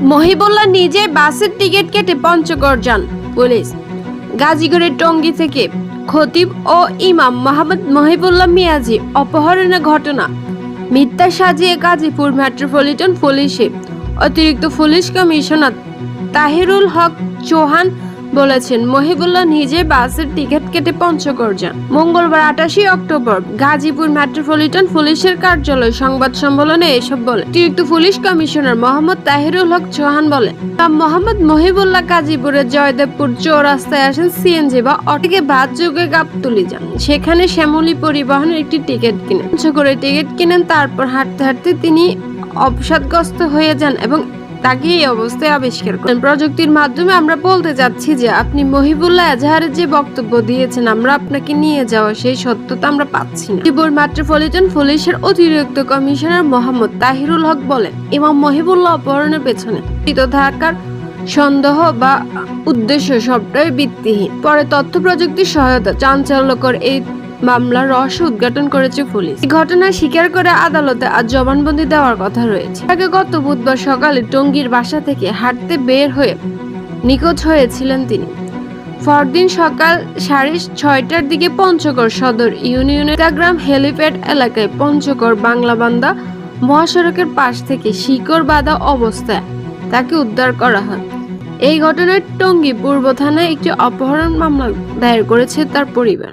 মহিবুল্লাহ নিজে বাসের টিকিট কেটে পঞ্চগড় যান পুলিশ। গাজীগড়ের টঙ্গী থেকে খতিব ও ইমাম মোহাম্মদ মহিবুল্লাহ মিয়াজি অপহরণের ঘটনা। মিথ্যা সাজিয়ে গাজীপুর মেট্রোপলিটন পুলিশে অতিরিক্ত পুলিশ কমিশনার তাহিরুল হক চৌহান বলেছেন, মহিবুল্লাহ নিজে বাসের টিকিট কেটে পঞ্চগড় যান। মঙ্গলবার আটাশি অক্টোবর গাজীপুর মেট্রোপলিটন পুলিশের কার্যালয় সংবাদ সম্মেলনে এসব বলে অতিরিক্ত পুলিশ কমিশনার মোহাম্মদ তাহিরুল হক চৌহান বলেন তা মোহাম্মদ মহিবুল্লাহ গাজীপুরের জয়দেবপুর চৌরাস্তায় আসেন সিএনজি বা অটিকে বাদ যুগে গাবতুলি যান। সেখানে শ্যামলী পরিবহনের একটি টিকিট কিনেন। করে টিকিট কিনেন, তারপর হাঁটতে হাঁটতে তিনি অবসাদগ্রস্ত হয়ে যান এবং তাকে এই অবস্থায় আবিষ্কার করেন। প্রযুক্তির মাধ্যমে আমরা বলতে যাচ্ছি যে আপনি মহিবুল্লাহ এজাহারের যে বক্তব্য দিয়েছেন, আমরা আপনাকে নিয়ে যাওয়া সেই সত্যতা আমরা পাচ্ছি না। ত্রিপুর মেট্রোপলিটন পুলিশের অতিরিক্ত কমিশনার মোহাম্মদ তাহিরুল হক বলেন, ইমাম মহিবুল্লাহ অপহরণের পেছনে থাকার সন্দেহ বা উদ্দেশ্য সবটাই ভিত্তিহীন। পরে তথ্য প্রযুক্তির সহায়তা, চাঞ্চল্যকর এই মামলার রহস্য উদ্ঘাটন করেছে পুলিশ। এই ঘটনা স্বীকার করে আদালতে আজ জবানবন্দি দেওয়ার কথা রয়েছে। আগে গত বুধবার সকালে টঙ্গীর বাসা থেকে হাঁটতে বের হয়ে নিখোঁজ হয়েছিলেন তিনি। পরদিন সকাল সাড়ে ছয়টার দিকে পঞ্চগড় সদর ইউনিয়নের গ্রাম হেলিপ্যাড এলাকায় পঞ্চগড় বাংলাবান্দা মহাসড়কের পাশ থেকে শিকড় বাঁধা অবস্থায় তাকে উদ্ধার করা হয়। এই ঘটনায় টঙ্গী পূর্ব থানায় একটি অপহরণ মামলা দায়ের করেছে তার পরিবার।